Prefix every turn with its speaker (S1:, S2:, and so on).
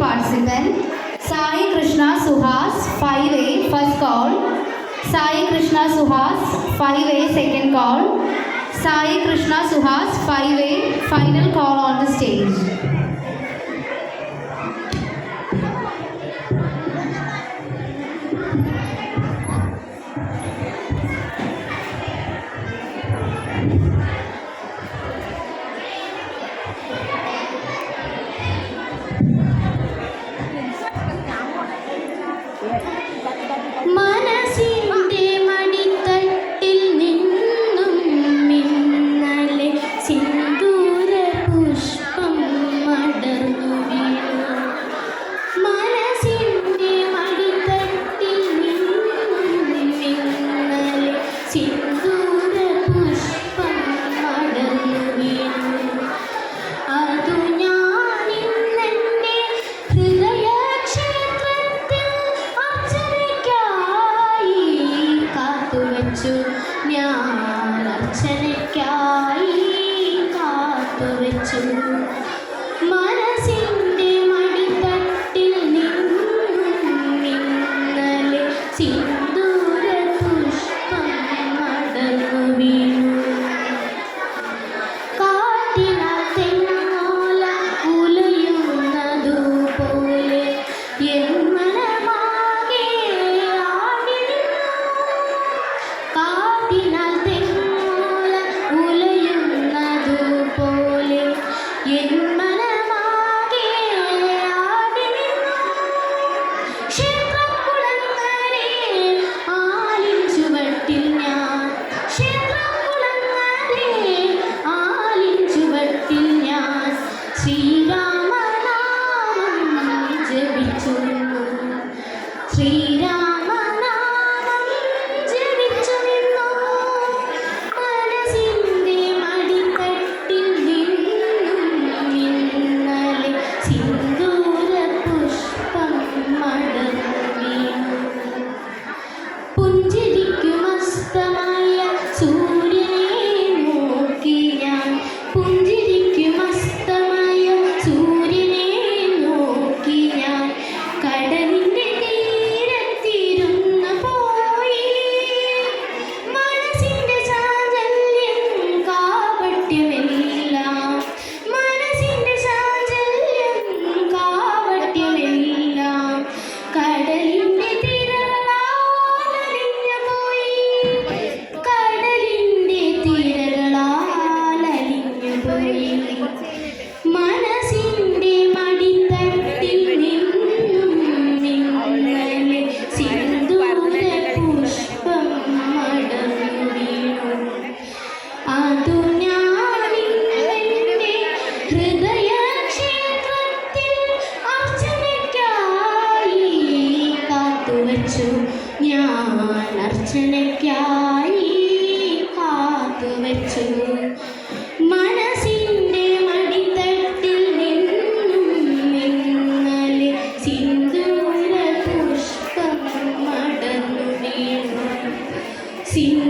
S1: participant Sai Krishna Suhas 5A first call, Sai Krishna Suhas 5A second call, Sai Krishna Suhas 5A final call on the stage.
S2: അർച്ചനയ്ക്കായി കാത്തുവെച്ചു. മനസ്സിന്റെ മടിത്തട്ടിൽ നിന്നലെ see ജ്ഞാനർച്ചനയ്ക്കായി കാത്തുവച്ചു മനസ്സിന്റെ മടിത്തട്ടിൽ നിന്നും നിന്നലെ സിന്ദൂര പുഷ്പം മടന്നു വീണു. സിന്ദ